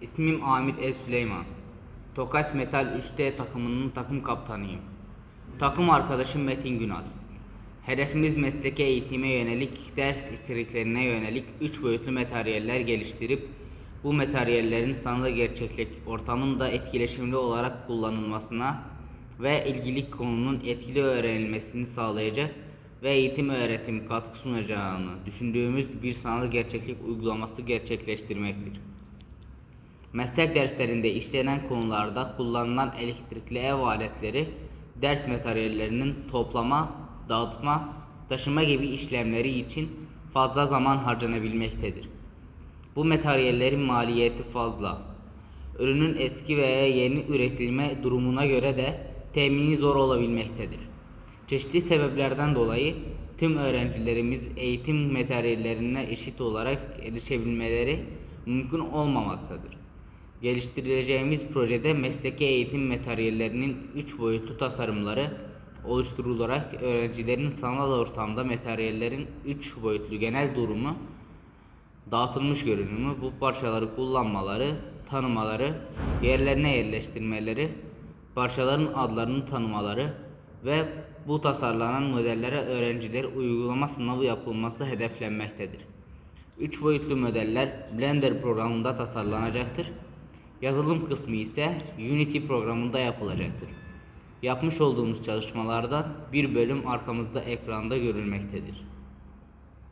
İsmim Ahmet El Süleyman. Tokat Metal 3D takımının takım kaptanıyım. Takım arkadaşım Metin Günal. Hedefimiz mesleki eğitime yönelik, ders içeriklerine yönelik 3 boyutlu materyaller geliştirip bu materyallerin sanal gerçeklik ortamında etkileşimli olarak kullanılmasına ve ilgili konunun etkili öğrenilmesini sağlayacak ve eğitim öğretim katkı sunacağını düşündüğümüz bir sanal gerçeklik uygulaması gerçekleştirmektir. Meslek derslerinde işlenen konularda kullanılan elektrikli ev aletleri ders materyallerinin toplama, dağıtma, taşıma gibi işlemleri için fazla zaman harcanabilmektedir. Bu materyallerin maliyeti fazla. Ürünün eski veya yeni üretilme durumuna göre de temini zor olabilmektedir. Çeşitli sebeplerden dolayı tüm öğrencilerimiz eğitim materyallerine eşit olarak erişebilmeleri mümkün olmamaktadır. Geliştireceğimiz projede mesleki eğitim materyallerinin 3 boyutlu tasarımları oluşturularak öğrencilerin sanal ortamda materyallerin 3 boyutlu genel durumu, dağıtılmış görünümü, bu parçaları kullanmaları, tanımaları, yerlerine yerleştirmeleri, parçaların adlarını tanımaları ve bu tasarlanan modellere öğrenciler uygulama sınavı yapılması hedeflenmektedir. 3 boyutlu modeller Blender programında tasarlanacaktır. Yazılım kısmı ise Unity programında yapılacaktır. Yapmış olduğumuz çalışmalardan bir bölüm arkamızda ekranda görülmektedir.